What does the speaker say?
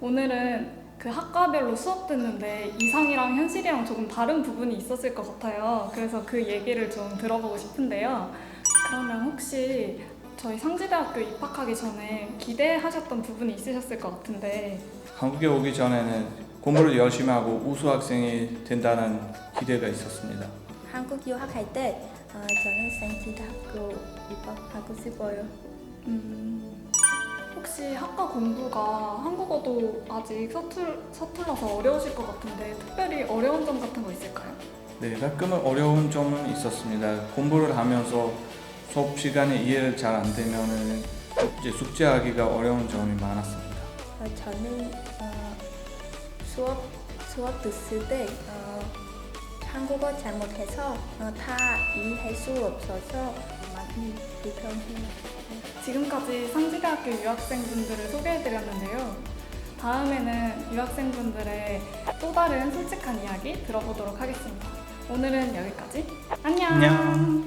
오늘은 그 학과별로 수업 듣는데 이상이랑 현실이랑 조금 다른 부분이 있었을 것 같아요. 그래서 그 얘기를 좀 들어보고 싶은데요. 그러면 혹시 저희 상지대학교 입학하기 전에 기대하셨던 부분이 있으셨을 것 같은데 한국에 오기 전에는 공부를 열심히 하고 우수 학생이 된다는 기대가 있었습니다. 한국 유학할 때 어, 저는 생지대학교 입학하고 싶어요. 음, 혹시 학과 공부가 한국어도 아직 서툴, 서툴러서 어려우실 것 같은데 특별히 어려운 점 같은 거 있을까요? 네, 가끔은 어려운 점은 있었습니다. 공부를 하면서 수업 시간에 이해를 잘 안 되면은 이제 숙제하기가 어려운 점이 많았습니다. 어, 저는 어, 수업 수업 듣을 때 어, 한국어 잘못해서 어, 다 이해할 수 없어서. 지금까지 상지대학교 유학생분들을 소개해드렸는데요. 다음에는 유학생분들의 또 다른 솔직한 이야기 들어보도록 하겠습니다. 오늘은 여기까지. 안녕. 안녕.